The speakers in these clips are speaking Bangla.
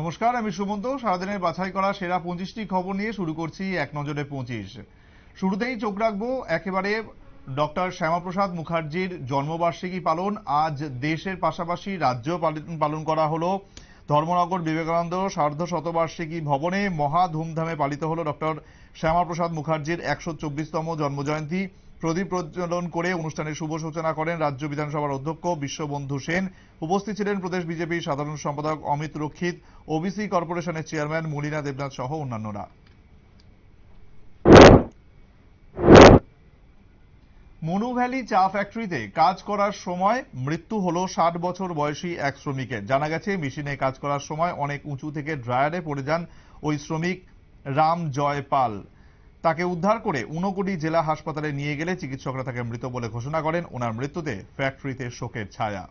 নমস্কার, আমি সুমন্ত। সারাদিনের বাছাই করা সেরা পঁচিশটি খবর নিয়ে শুরু করছি এক নজরে পঁচিশ। শুরুতেই চোখ রাখব, একেবারে ডক্টর শ্যামাপ্রসাদ মুখার্জির জন্মবার্ষিকী পালন। আজ দেশের পাশাপাশি রাজ্য পালন করা হলো। ধর্মনগর বিবেকানন্দ সার্ধ শতবার্ষিকী ভবনে মহা ধুমধামে পালিত হলো ডক্টর শ্যামাপ্রসাদ মুখার্জির একশো চব্বিশতম জন্মজয়ন্তী। প্রদীপ প্রজ্বলন করে অনুষ্ঠানের শুভ সূচনা করেন রাজ্য বিধানসভার অধ্যক্ষ বিশ্ববন্ধু সেন। উপস্থিত ছিলেন প্রদেশ বিজেপির সাধারণ সম্পাদক অমিত রক্ষিত ওবিসি কর্পোরেশনের চেয়ারম্যান মলিনা দেবনাথ সহ অন্যান্যরা। মনু ভ্যালি চা ফ্যাক্টরিতে কাজ করার সময় মৃত্যু হলো ষাট বছর বয়সী এক শ্রমিকের। জানা গেছে, মেশিনে কাজ করার সময় অনেক উঁচু থেকে ড্রায়ারে পড়ে যান ওই শ্রমিক রাম জয় পাল। তাকে উদ্ধার করে ঊনকোটি জেলা হাসপাতালে নিয়ে গেলে চিকিৎসকরা তাকে মৃত বলে ঘোষণা করেন। ওনার মৃত্যুতে ফ্যাক্টরিতে শোকের ছায়া।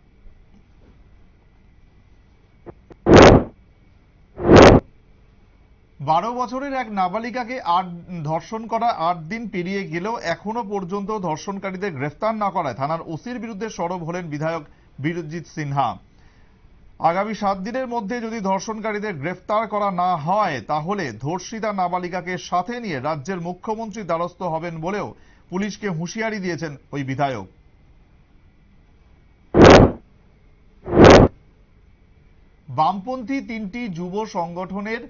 বারো বছরের এক নাবালিকাকে আট ধর্ষণ করা, আট দিন পেরিয়ে গেলেও এখনও পর্যন্ত ধর্ষণকারীদের গ্রেফতার না করায় থানার ওসির বিরুদ্ধে সরব হলেন বিধায়ক বীরজিৎ সিনহা। আগামী সাত দিনের মধ্যে যদি ধর্ষণকারীদের গ্রেফতার করা না হয়, তাহলে ধর্ষিতা নাবালিকাকে সাথে নিয়ে রাজ্যের মুখ্যমন্ত্রী দ্বারস্থ হবেন বলেও পুলিশকে হুঁশিয়ারি দিয়েছেন ওই বিধায়ক। বামপন্থী তিনটি যুব সংগঠনের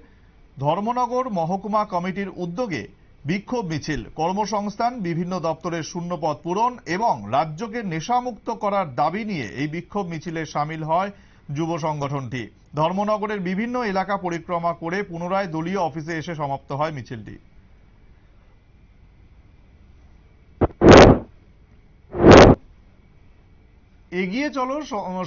ধর্মনগর মহকুমা কমিটির উদ্যোগে বিক্ষোভ মিছিল। কর্মসংস্থান, বিভিন্ন দপ্তরের শূন্যপদ পূরণ এবং রাজ্যকে নেশামুক্ত করার দাবি নিয়ে এই বিক্ষোভ মিছিলে সামিল হয় যুব সংগঠনটি। ধর্মনগরের বিভিন্ন এলাকা পরিক্রমা করে পুনরায় দলীয় অফিসে এসে সমাপ্ত হয় মিছিলটি। এগিয়ে চলো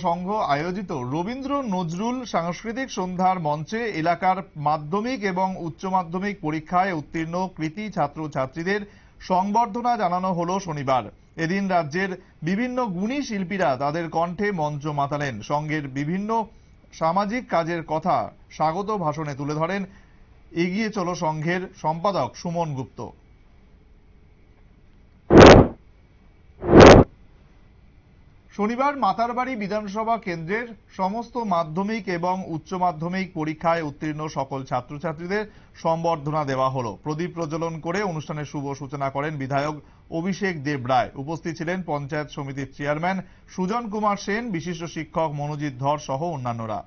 সংঘ আয়োজিত রবীন্দ্র নজরুল সাংস্কৃতিক সন্ধ্যার মঞ্চে এলাকার মাধ্যমিক এবং উচ্চ মাধ্যমিক পরীক্ষায় উত্তীর্ণ কৃতি ছাত্রছাত্রীদের সংবর্ধনা জানানো হলো শনিবার। এদিন রাজ্যের বিভিন্ন গুণী শিল্পীরা তাদের কণ্ঠে মঞ্চ মাতালেন। সঙ্গের বিভিন্ন সামাজিক কাজের কথা স্বাগত ভাষণে তুলে ধরেন এগিয়ে চলো সংঘের সম্পাদক সুমন গুপ্ত। শনিবার মাতারবাড়ি বিধানসভা কেন্দ্রের সমস্ত মাধ্যমিক এবং উচ্চ মাধ্যমিক পরীক্ষায় উত্তীর্ণ সকল ছাত্রছাত্রীদের সম্বর্ধনা দেওয়া হল। প্রদীপ প্রজ্বলন করে অনুষ্ঠানের শুভ সূচনা করেন বিধায়ক অভিষেক দেব রায়। উপস্থিত ছিলেন পঞ্চায়েত সমিতির চেয়ারম্যান সুজন কুমার সেন, বিশিষ্ট শিক্ষক মনোজিৎ ধর সহ অন্যান্যরা।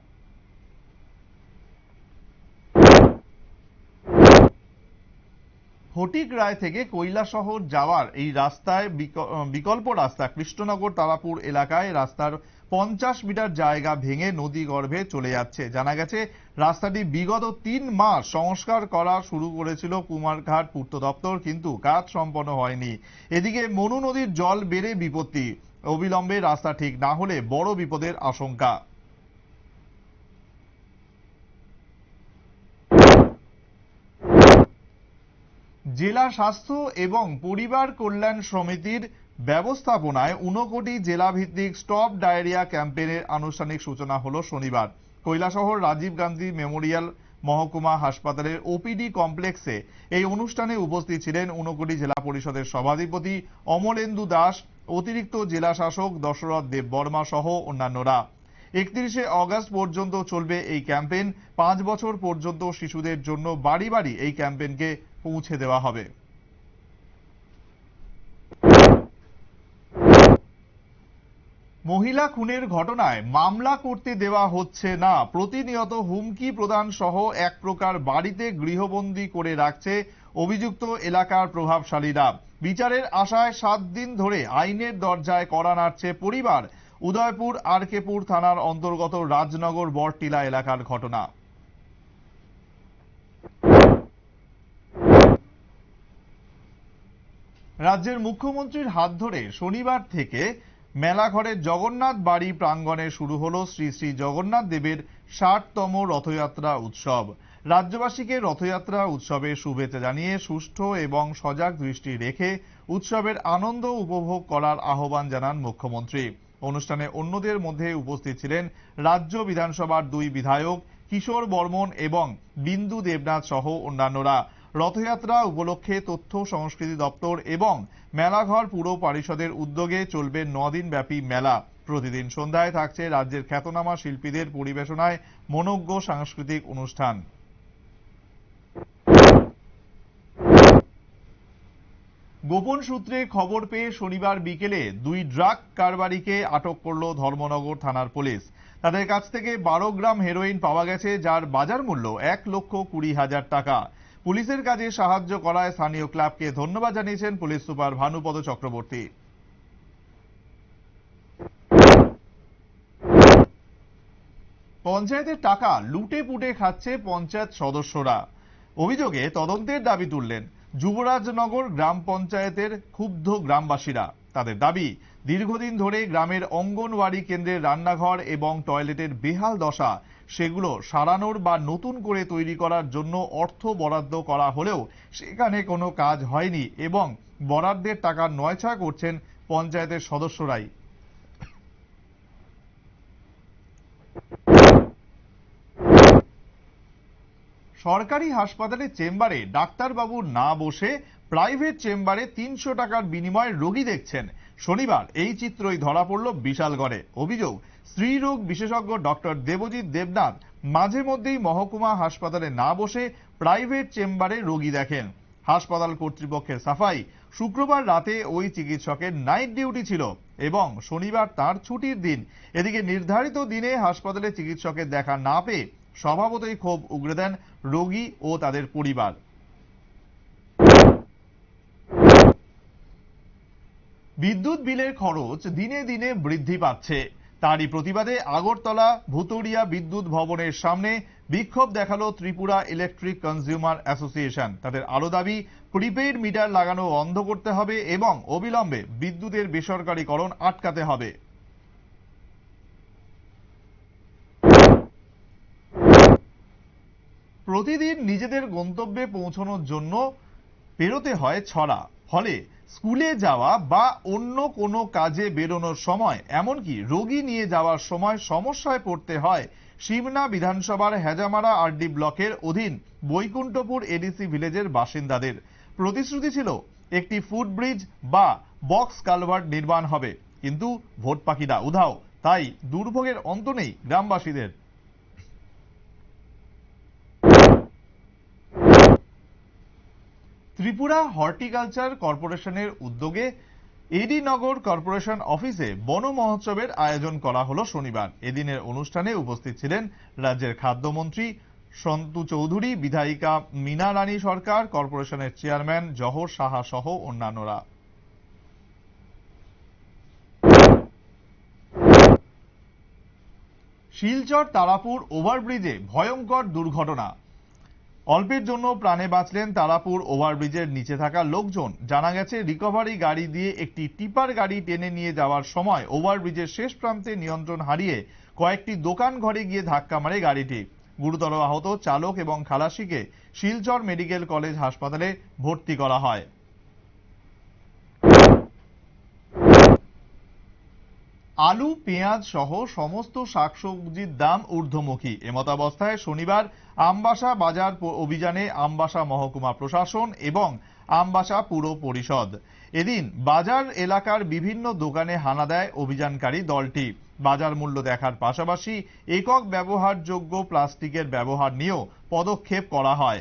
ফটিক রায় থেকে কৈলাসহর যাওয়ার এই রাস্তায় বিক- বিকল্প রাস্তা কৃষ্ণনগর তারাপুর এলাকায় রাস্তার পঞ্চাশ মিটার জায়গা ভেঙে নদী গর্ভে চলে যাচ্ছে। জানা গেছে, রাস্তাটি বিগত তিন মাস সংস্কার করা শুরু করেছিল কুমারঘাট পূর্ত দপ্তর, কিন্তু কাজ সম্পন্ন হয়নি। এদিকে মনু নদীর জল বেড়ে বিপত্তি। অবিলম্বে রাস্তা ঠিক না হলে বড় বিপদের আশঙ্কা। জেলা স্বাস্থ্য এবং পরিবার কল্যাণ সমিতির ব্যবস্থাপনায় ঊনকোটি জেলাভিত্তিক স্টপ ডায়রিয়া ক্যাম্পেনের আনুষ্ঠানিক সূচনা হলো শনিবার। কৈলাসহর রাজীব গান্ধী মেমোরিয়াল মহকুমা হাসপাতালের ওপিডি কমপ্লেক্সে এই অনুষ্ঠানে উপস্থিত ছিলেন ঊনকোটি জেলা পরিষদের সভাধিপতি অমলেন্দু দাস, অতিরিক্ত জেলা শাসক দশরথ দেব বর্মা সহ অন্যান্যরা। একত্রিশে অগস্ট পর্যন্ত চলবে এই ক্যাম্পেইন। পাঁচ বছর পর্যন্ত শিশুদের জন্য বাড়ি বাড়ি এই ক্যাম্পেইনকে পৌঁছে দেওয়া হবে। মহিলা খুনের ঘটনায় মামলা করতে দেওয়া হচ্ছে না। প্রতিনিয়ত হুমকি প্রদান সহ এক প্রকার বাড়িতে গৃহবন্দী করে রাখছে অভিযুক্ত এলাকার প্রভাবশালীরা। বিচারের আশায় সাত দিন ধরে আইনের দরজায় করা নাড়ছে পরিবার। উদয়পুর, আরকেপুর থানার অন্তর্গত রাজনগর বটটিলা এলাকার ঘটনা। রাজ্যের মুখ্যমন্ত্রীর হাত ধরে শনিবার থেকে মেলাঘরের জগন্নাথ বাড়ি প্রাঙ্গণে শুরু হলো শ্রী শ্রী জগন্নাথ দেবের ষাটতম রথযাত্রা উৎসব। রাজ্যবাসীকে রথযাত্রা উৎসবের শুভেচ্ছা জানিয়ে সুষ্ঠু এবং সজাগ দৃষ্টি রেখে উৎসবের আনন্দ উপভোগ করার আহ্বান জানান মুখ্যমন্ত্রী। অনুষ্ঠানে অন্যদের মধ্যে উপস্থিত ছিলেন রাজ্য বিধানসভার দুই বিধায়ক কিশোর বর্মন এবং বিন্দু দেবনাথ সহ অন্যান্যরা। রথযাত্রা উপলক্ষে তথ্য সংস্কৃতি দপ্তর এবং মেলাঘর পুর পরিষদের উদ্যোগে চলবে নদিন ব্যাপী মেলা। প্রতিদিন সন্ধ্যায় থাকছে রাজ্যের খ্যাতনামা শিল্পীদের পরিবেশনায় মনোজ্ঞ সাংস্কৃতিক অনুষ্ঠান। গোপন সূত্রে খবর পেয়ে শনিবার বিকেলে দুই ড্রাগ কারবারিকে আটক করল ধর্মনগর থানার পুলিশ। তাদের কাছ থেকে বারো গ্রাম হেরোইন পাওয়া গেছে, যার বাজার মূল্য এক লক্ষ কুড়ি হাজার টাকা। পুলিশের কাজে সাহায্য করায় স্থানীয় ক্লাবকে ধন্যবাদ জানিয়েছেন পুলিশ সুপার ভানুপদ চক্রবর্তী। পঞ্চায়েতের টাকা লুটে পুটে খাচ্ছে পঞ্চায়েত সদস্যরা। অভিযোগে তদন্তের দাবি তুললেন। যুবরাজনগর গ্রাম পঞ্চায়েতের ক্ষুব্ধ গ্রামবাসীরা। তাদের দাবি, দীর্ঘদিন ধরে গ্রামের অঙ্গনওয়াড়ি কেন্দ্রের রান্নাঘর এবং টয়লেটের বেহাল দশা, সেগুলো সারানোর বা নতুন করে তৈরি করার জন্য অর্থ বরাদ্দ করা হলেও সেখানে কোনো কাজ হয়নি এবং বরাদ্দের টাকা নয়ছা করছেন পঞ্চায়েতের সদস্যরাই। সরকারি হাসপাতালের চেম্বারে ডাক্তারবাবু না বসে প্রাইভেট চেম্বারে তিনশো টাকার বিনিময়ে রোগী দেখছেন। শনিবার এই চিত্রই ধরা পড়ল বিশালগড়ে। অভিযোগ, স্ত্রীরোগ বিশেষজ্ঞ ডক্টর দেবজিৎ দেবনাথ মাঝে মধ্যেই মহকুমা হাসপাতালে না বসে প্রাইভেট চেম্বারে রোগী দেখেন। হাসপাতাল কর্তৃপক্ষের সাফাই, শুক্রবার রাতে ওই চিকিৎসকের নাইট ডিউটি ছিল এবং শনিবার তার ছুটির দিন। এদিকে নির্ধারিত দিনে হাসপাতালে চিকিৎসকের দেখা না পেয়ে স্বভাবতই ক্ষোভ উগরে দেন রোগী ও তাদের পরিবার। বিদ্যুৎ বিলের খরচ দিনে দিনে বৃদ্ধি পাচ্ছে। তারই প্রতিবাদে আগরতলা ভুতুড়িয়া বিদ্যুৎ ভবনের সামনে বিক্ষোভ দেখাল ত্রিপুরা ইলেকট্রিক কনজিউমার অ্যাসোসিয়েশন। তাদের আরও দাবি, প্রিপেইড মিটার লাগানো বন্ধ করতে হবে এবং অবিলম্বে বিদ্যুতের বেসরকারীকরণ আটকাতে হবে। প্রতিদিন নিজেদের গন্তব্যে পৌঁছানোর জন্য বেরোতে হয় ছড়া। ফলে স্কুলে যাওয়া বা অন্য কোনো কাজে বেরোনোর সময়, এমনকি রোগী নিয়ে যাওয়ার সময় সমস্যায় পড়তে হয় শিবনা বিধানসভার হেজামারা আরডি ব্লকের অধীন বৈকুণ্ঠপুর এডিসি ভিলেজের বাসিন্দাদের। প্রতিশ্রুতি ছিল, একটি ফুটব্রিজ বা বক্স কালভার্ট নির্মাণ হবে। কিন্তু ভোট পাখিরা উধাও, তাই দুর্ভোগের অন্ত নেই গ্রামবাসীদের। ত্রিপুরা হর্টিকালচার কর্পোরেশনের উদ্যোগে এডি নগর কর্পোরেশন অফিসে বন মহোৎসবের আয়োজন করা হলো শনিবার। এদিনের অনুষ্ঠানে উপস্থিত ছিলেন রাজ্যের খাদ্যমন্ত্রী সন্তু চৌধুরী, বিধায়িকা মীনা রানী সরকার, কর্পোরেশনের চেয়ারম্যান জহর সাহা সহ অন্যান্যরা। শিলচর তারাপুর ওভারব্রিজে ভয়ঙ্কর দুর্ঘটনা। অল্পের জন্য প্রাণে বাঁচলেন তারাপুর ওভারব্রিজের নিচে থাকা লোকজন। জানা গেছে, রিকভারি গাড়ি দিয়ে একটি টিপার গাড়ি টেনে নিয়ে যাওয়ার সময় ওভারব্রিজের শেষ প্রান্তে নিয়ন্ত্রণ হারিয়ে কয়েকটি দোকান ঘরে গিয়ে ধাক্কা মারে গাড়িটি। গুরুতর আহত চালক এবং খালাসিকে শিলচর মেডিকেল কলেজ হাসপাতালে ভর্তি করা হয়। আলু, পেঁয়াজ সহ সমস্ত শাকসবজির দাম ঊর্ধ্বমুখী। এমতাবস্থায় শনিবার আমবাসা বাজার অভিযানে আমবাসা মহকুমা প্রশাসন এবং আমবাসা পুর পরিষদ। এদিন বাজার এলাকার বিভিন্ন দোকানে হানা দেয় অভিযানকারী দলটি। বাজার মূল্য দেখার পাশাপাশি একক ব্যবহারযোগ্য প্লাস্টিকের ব্যবহার নিয়েও পদক্ষেপ করা হয়।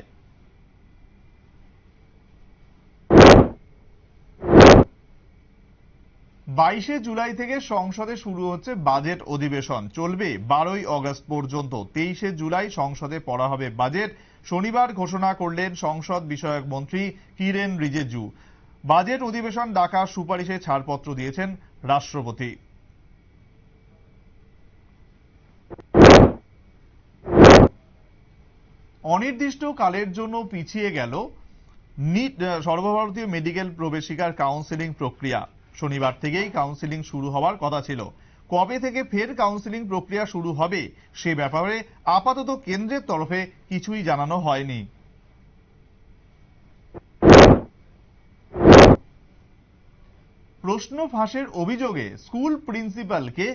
বাইশে জুলাই থেকে সংসদে শুরু হচ্ছে বাজেট অধিবেশন। চলবে বারোই অগস্ট পর্যন্ত। তেইশে জুলাই সংসদে পড়া হবে বাজেট। শনিবার ঘোষণা করলেন সংসদ বিষয়ক মন্ত্রী কিরেন রিজেজু। বাজেট অধিবেশন ডাকার সুপারিশে ছাড়পত্র দিয়েছেন রাষ্ট্রপতি। অনির্দিষ্ট কালের জন্য পিছিয়ে গেল নিট সর্বভারতীয় মেডিকেল প্রবেশিকার কাউন্সেলিং প্রক্রিয়া। শনিবার থেকেই কাউন্সিলিং শুরু হওয়ার কথা ছিল। কবে থেকে ফের কাউন্সিলিং প্রক্রিয়া শুরু হবে সে ব্যাপারে আপাতত কেন্দ্রের তরফে কিছুই জানানো হয়নি। প্রশ্ন ফাঁসের অভিযোগে স্কুল প্রিন্সিপালকে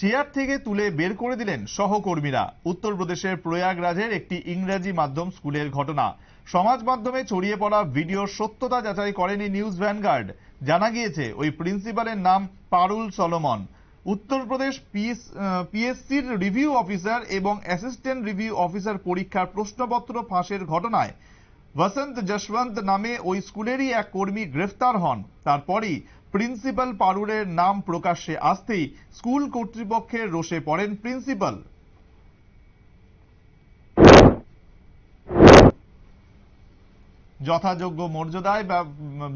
চেয়ার থেকে তুলে বের করে দিলেন সহকর্মীরা। উত্তরপ্রদেশের প্রয়াগরাজের একটি ইংরাজি মাধ্যম স্কুলের ঘটনা। সমাজ মাধ্যমে ছড়িয়ে পড়া ভিডিওর সত্যতা যাচাই করেনি নিউজ ভ্যানগার্ড। জানা গিয়েছে, ওই প্রিন্সিপালের নাম পারুল সলোমন। উত্তরপ্রদেশ পিএসসির রিভিউ অফিসার এবং অ্যাসিস্ট্যান্ট রিভিউ অফিসার পরীক্ষার প্রশ্নপত্র ফাঁসের ঘটনায় বসন্ত যশবন্ত নামে ওই স্কুলেরই এক কর্মী গ্রেফতার হন। তারপরই প্রিন্সিপাল পারুরের নাম প্রকাশ্যে আসতেই স্কুল কর্তৃপক্ষের রোষে পড়েন প্রিন্সিপাল। যথাযোগ্য মর্যাদায়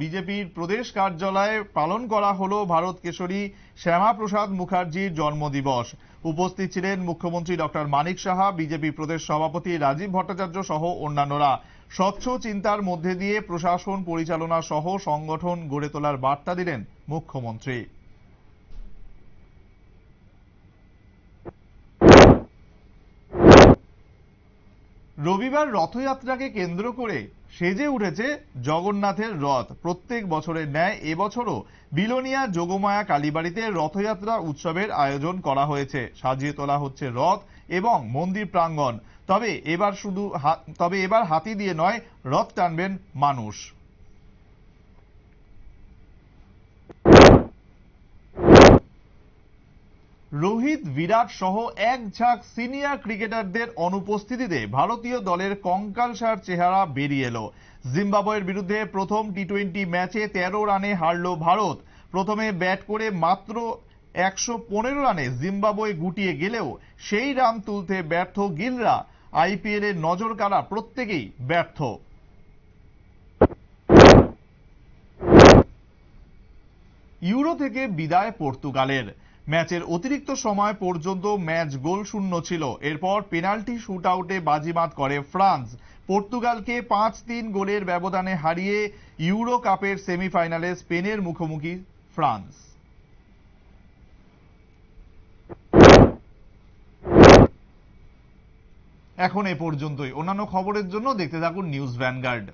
বিজেপির প্রদেশ কার্যালয়ে পালন করা হলো ভারত কেশরী শ্যামাপ্রসাদ মুখার্জির জন্মদিবস। উপস্থিত ছিলেন মুখ্যমন্ত্রী ডক্টর মানিক সাহা, বিজেপি প্রদেশ সভাপতি রাজীব ভট্টাচার্য সহ অন্যান্যরা। স্বচ্ছ চিন্তার মধ্যে দিয়ে প্রশাসন পরিচালনা সহ সংগঠন গড়ে তোলার বার্তা দিলেন মুখ্যমন্ত্রী। রবিবার রথযাত্রাকে কেন্দ্র করে সেজে উঠেছে জগন্নাথের রথ। প্রত্যেক বছরের ন্যায় এবছরও বিলোনিয়া, যোগমায়া, কালীবাড়িতে রথযাত্রা উৎসবের আয়োজন করা হয়েছে। সাজিয়ে তোলা হচ্ছে রথ এবং মন্দির প্রাঙ্গণ। তবে এবার শুধু তবে এবার হাতি দিয়ে নয়, রথ টানবেন মানুষ। রোহিত, বিরাট সহ এক ঝাঁক সিনিয়র ক্রিকেটারদের অনুপস্থিতিতে ভারতীয় দলের কঙ্কালসার চেহারা বেরিয়ে এলো। জিম্বাবুয়ের বিরুদ্ধে প্রথম টি টোয়েন্টি ম্যাচে তেরো রানে হারল ভারত। প্রথমে ব্যাট করে মাত্র একশো পনেরো রানে জিম্বাবুয়ে গুটিয়ে গেলেও সেই রান তুলতে ব্যর্থ গিলরা। আইপিএল এর নজর কাড়া প্রত্যেকেই ব্যর্থ। ইউরো থেকে বিদায় পর্তুগালের। ম্যাচের অতিরিক্ত সময় পর্যন্ত ম্যাচ গোল শূন্য ছিল। এরপর পেনাল্টি শুট আউটে বাজিমাত করে ফ্রান্স। পর্তুগালকে পাঁচ তিন গোলের ব্যবধানে হারিয়ে ইউরো কাপের সেমিফাইনালে স্পেনের মুখোমুখি ফ্রান্স। এখন এ পর্যন্তই। অন্যান্য খবরের জন্য দেখতে থাকুন নিউজ ভ্যানগার্ড।